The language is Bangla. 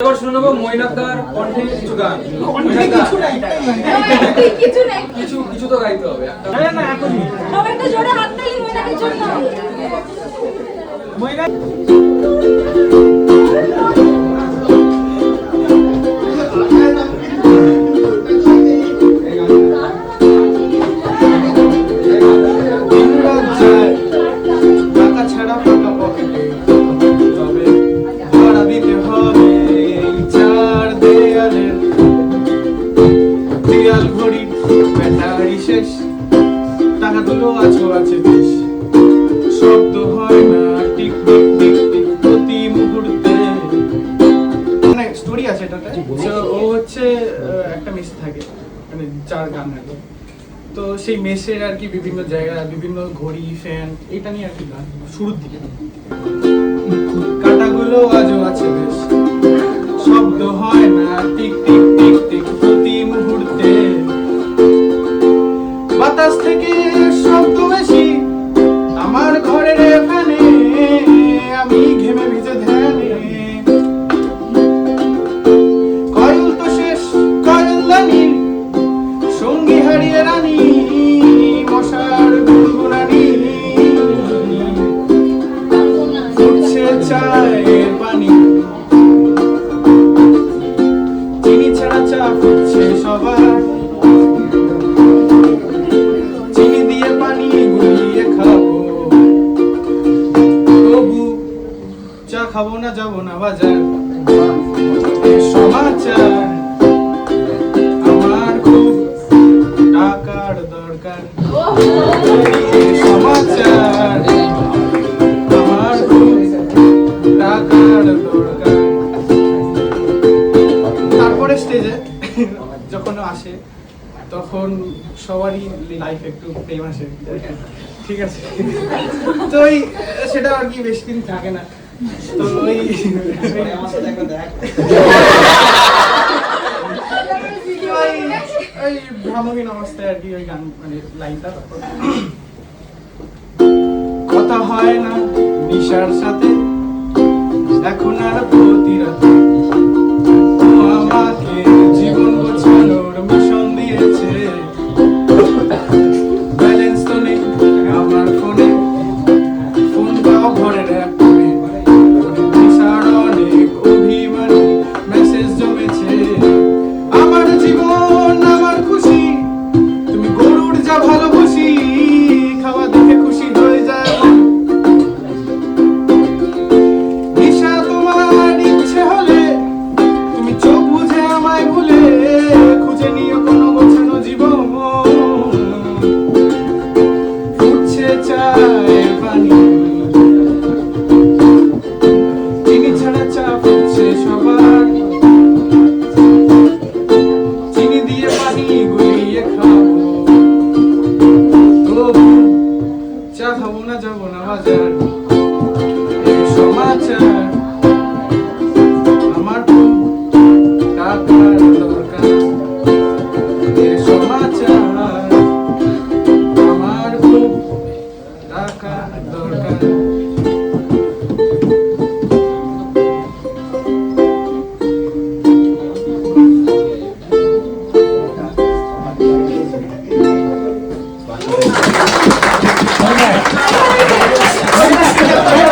এবার শুনব নেব মৈনাকদার কণ্ঠে কিছু গান। কিছু নাই কিছু নাই। কিছু কিছু তো গাইতে হবে। একটা সবাই একটা জোরে হাত তালি মহিলাদের জন্য দিনরাত টাকাগুলো আছো আছে বেশ। শব্দ হয় না টিক টিক টিক টিক প্রতি মুহূর্তে। মানে স্টোরি আছে এটাতে। ও হচ্ছে একটা মেসে থাকে মানে চার গান থাকে তো সেই মেসের আর কি বিভিন্ন জায়গা বিভিন্ন ঘড়ি ফ্যান এটা নিয়ে আর কি গান শুরুর দিকে। কাটাগুলো আজও আছে বেশ। থেকে শব্দ বেশি। আমার ঘরের খাব না, যাব না বাজার। সমাচার, আমার খুব টাকার দরকার। সমাচার, আমার খুব টাকার দরকার। তারপরে স্টেজে যখন আসে, তখন সবারই লাইফ একটু প্রেম আসে ঠিক আছে? তো সেটা আর কি বেশি দিন থাকে না। তো আর কি, ওই মানে লাইনটা কথা হয় না নিশার সাথে, এখন আর প্রতি রাতে আমাকে যা ভালোবাসি water.